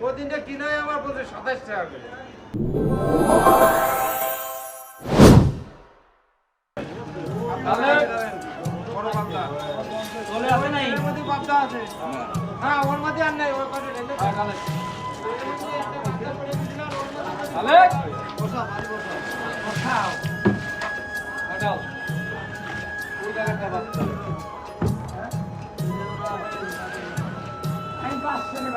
প্রতিটা কিনাই আমার বলছে সাতাশ টাকা করে। হ্যাঁ ওর মধ্যে আর নাই ওর মধ্যে তাহলে বসা ভাই বসা বসাও। হাটাও ওই জায়গাটা পাবদা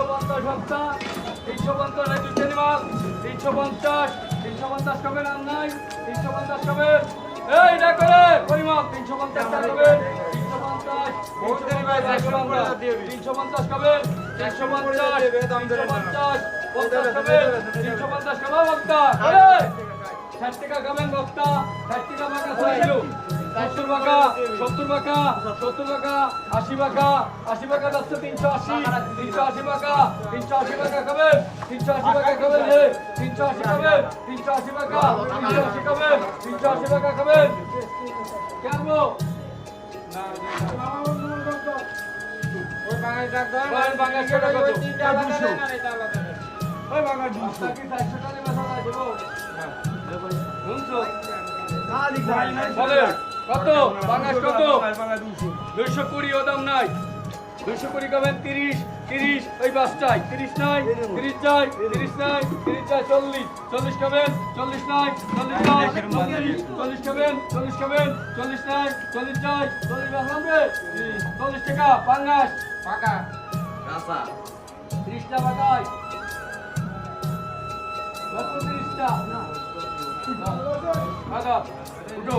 তিনশো পঞ্চাশ সপ্তাহ তিনশো পঞ্চাশ তিনশো পঞ্চাশ তিনশো পঞ্চাশ কবে নাম নাই? তিনশো পঞ্চাশ কবে? এই না করে পরিমাপ তিনশো পঞ্চাশ কবে? তিনশো পঞ্চাশ তিনশো পঞ্চাশ কবে? তিনশো পঞ্চাশ তিনশো পঞ্চাশ পঞ্চাশ কবে? তিনশো পঞ্চাশ কবে বক্তা ষাট টাকা খাবেন বক্তা ষাট টাকা সত্তর বাঁকা সত্তর বাঁকা সত্তর বাঁকা আশি বাঁকা আশি বাঁকা যাচ্ছে তিনশো আশি তিনশো আশি বাঁকা তিনশো আশি বাঁকা খাবেন তিনশো আশি বাঁকা খাবেন রে? তিনশো আশি খাবেন তিনশো আশি বাঁকা তিনশো আশি খাবেন তিনশো আশি বাঁকা খাবেন কেন দুশো বলে কত? বাংলাদেশ কত? দুইশো কুড়ি ও দাম নাই। দুইশো কুড়ি কবেন? তিরিশ তিরিশ ওই বাসটাই তিরিশ নাই তিরিশ যায় তিরিশ নাই তিরিশ যায় চল্লিশ। চল্লিশ কবেন? চল্লিশ নাই চল্লিশ নাই চল্লিশ কবেন? চল্লিশ কবেন? চল্লিশ নাই চল্লিশ যায়। চল্লিশ হবে চল্লিশ টাকা পাঙ্গাস। পাকা ত্রিশটা বাগাই কত ত্রিশটা বাগা উঠো।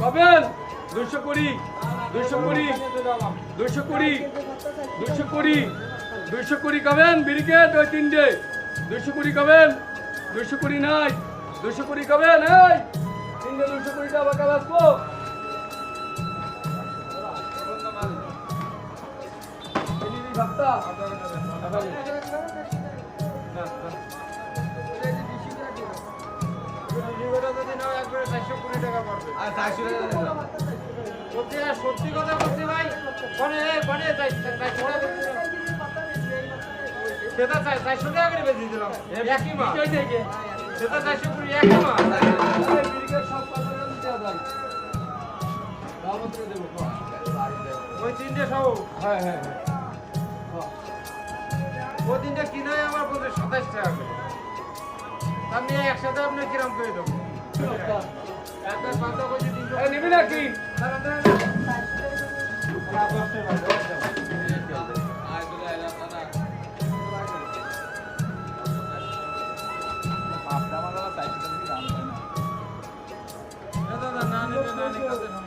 কবেন দুইশো কুড়ি দুইশো কুড়ি দুইশো কুড়ি দুইশো কুড়ি দুইশো কুড়ি কবেন ব্রিকেট ওই তিনটে। দুইশো কুড়ি কবেন দুইশো কুড়ি নাই। দুইশো কুড়ি কবেন এই তিনটে দুইশো কুড়িটা বাঁকা বাঁচবো ভাবতা যদি নাও, একবারে 420 টাকা পড়বে। ওই তিনটে সব হ্যাঁ হ্যাঁ ওই তিনটে কিনাই আমার বলছে সাতাশ টাকা করে নিয়ে একসাথে আপনি কিরাম করে দেবো নিবি নাকি দাদা, না। নিলে না নিলে